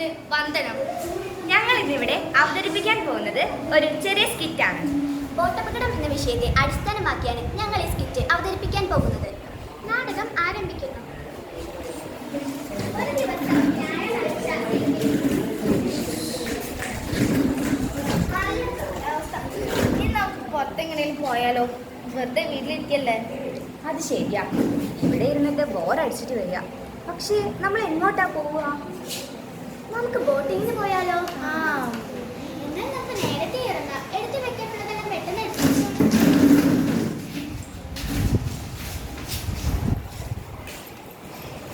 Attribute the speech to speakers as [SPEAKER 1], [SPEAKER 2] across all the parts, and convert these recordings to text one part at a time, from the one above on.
[SPEAKER 1] ഫ്രണ്ട്സിന് വന്ദനം. ഞങ്ങൾ ഇന്നിവിടെ അവതരിപ്പിക്കാൻ പോകുന്നത് ഒരു ചെറിയ സ്കിറ്റാണ്.
[SPEAKER 2] ബോട്ടപകടം എന്ന വിഷയത്തെ അടിസ്ഥാനമാക്കിയാണ് ഞങ്ങൾ ഈ സ്കിറ്റ് അവതരിപ്പിക്കാൻ പോകുന്നത്. നാടകം ആരംഭിക്കുന്നു.
[SPEAKER 1] പുറത്തെങ്ങനെയും പോയാലോ? വെറുതെ വീട്ടിലിരിക്കല്ലേ?
[SPEAKER 3] അത് ശരിയാ. ഇവിടെ ഇരുന്നിട്ട് ബോറടിച്ചിട്ട് വരിക. പക്ഷേ നമ്മൾ എങ്ങോട്ടാ പോവുക?
[SPEAKER 2] നമുക്ക് ബോട്ടിങ്ങിന് പോയാലോ? ആ. എന്നാൽ നമുക്ക് നേരത്തെ ഇറങ്ങാം? എടുത്തു വെക്കപ്പെടുന്നതെല്ലാം പെട്ടെന്ന്.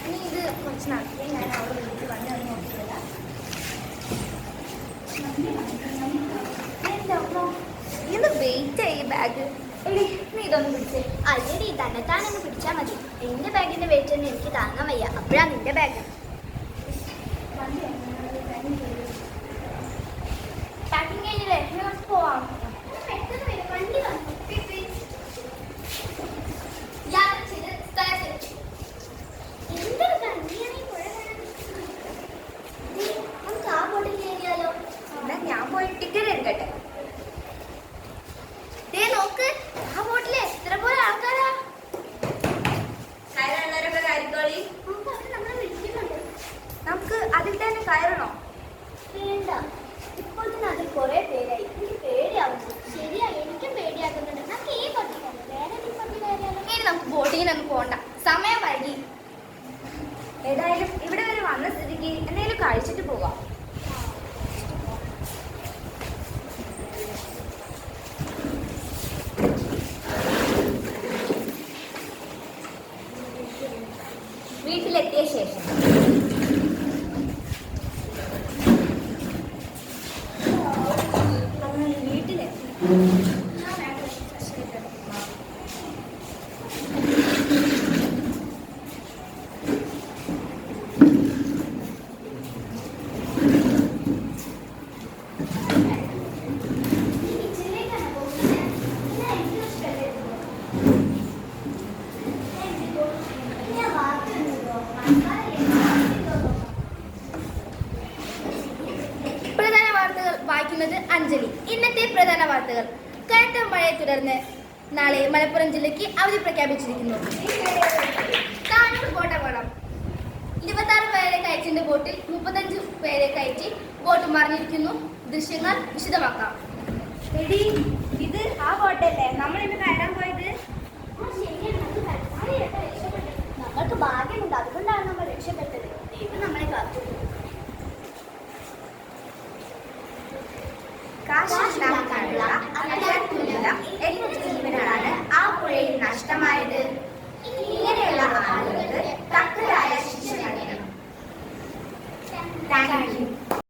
[SPEAKER 3] ഇനി ഇത് കുറച്ച് നടത്തിയാൽ ഞാൻ അവിടെ വീട്ടിൽ വന്ന് അത് നോക്കിയില്ല എന്റെ ഇന്ന് വെയിറ്റ് ആയി ബാഗ് എടി നീ ഇതൊന്ന് പിടിച്ചേ.
[SPEAKER 2] അല്ലടി തന്നെത്താനൊന്ന് പിടിച്ചാൽ മതി. എന്റെ ബാഗിന്റെ വെയിറ്റ് ഒന്നും എനിക്ക് താങ്ങാൻ വയ്യ. അപ്പോഴാണ് നിന്റെ ബാഗ്
[SPEAKER 1] പാക്കിംഗ് കഴിഞ്ഞില്ലേ ഇനി നമുക്ക് പോവാം
[SPEAKER 2] പെട്ടെന്ന് വരും വണ്ടി വന്നു യാത്ര സ്ഥലത്ത് എന്തൊരു ഭംഗിയാണ് ഈ പുഴ കാണാൻ. ദേ, നമുക്ക് ആ ബോട്ടിൽ കയറിയാലോ
[SPEAKER 3] എന്നാൽ ഞാൻ പോയി ടിക്കറ്റ് എടുക്കട്ടെ
[SPEAKER 2] ദേ നോക്ക് ആ ബോട്ടിൽ എത്ര പോലെ ആൾക്കാരാ
[SPEAKER 3] കയറുള്ളവരൊക്കെ കയറിക്കോളി
[SPEAKER 2] നമുക്ക് അവർ നമ്മളെ വിളിക്കുന്നുണ്ട്
[SPEAKER 3] നമുക്ക് അതിൽ തന്നെ കയറണോ?
[SPEAKER 2] വേണ്ട. ഇപ്പോൾ തന്നെ അതിൽ കുറെ പേരായി. എനിക്ക് പേടിയാവുന്നു. ശരിയാ എനിക്കും പേടിയാകുന്നുണ്ട്. നമുക്ക് ഈ കയറാം. വേറെ ബോട്ടിൽ കയറിയാലോ
[SPEAKER 1] ഇനി നമുക്ക് ബോട്ടിങ്ങിനൊന്നും പോകണ്ട സമയം വൈകി.
[SPEAKER 3] ഏതായാലും ഇവിടെ വരെ വന്ന സ്ഥിതിക്ക് എന്തെങ്കിലും കഴിച്ചിട്ട് പോവാം. വീട്ടിലെത്തിയ ശേഷം. വീട്ടിലെത്തി
[SPEAKER 2] ഈ കിച്ചണിലേക്കാണ് പോകുന്നത് എന്നാ എനിക്ക് ഇഷ്ടമല്ലേ ഞാൻ വാർത്തയുണ്ടോ
[SPEAKER 1] പ്രധാന വാർത്തകൾ വായിക്കുന്നത് അഞ്ജലി. ഇന്നത്തെ പ്രധാന വാർത്തകൾ. കനത്ത മഴയെ തുടർന്ന് നാളെ മലപ്പുറം ജില്ലയ്ക്ക് അവധി പ്രഖ്യാപിച്ചിരിക്കുന്നു. താനൂർ കോട്ടകുളം ഇരുപത്തി ആറ് പേരെ കയറ്റിന്റെ ബോട്ടിൽ മുപ്പത്തഞ്ച് പേരെ കയറ്റി ബോട്ട് മറിഞ്ഞിരിക്കുന്നു. ദൃശ്യങ്ങൾ വിശദമാക്കാം.
[SPEAKER 3] ഇത് ആ ബോട്ടല്ലേ? നമ്മൾ ഇന്ന്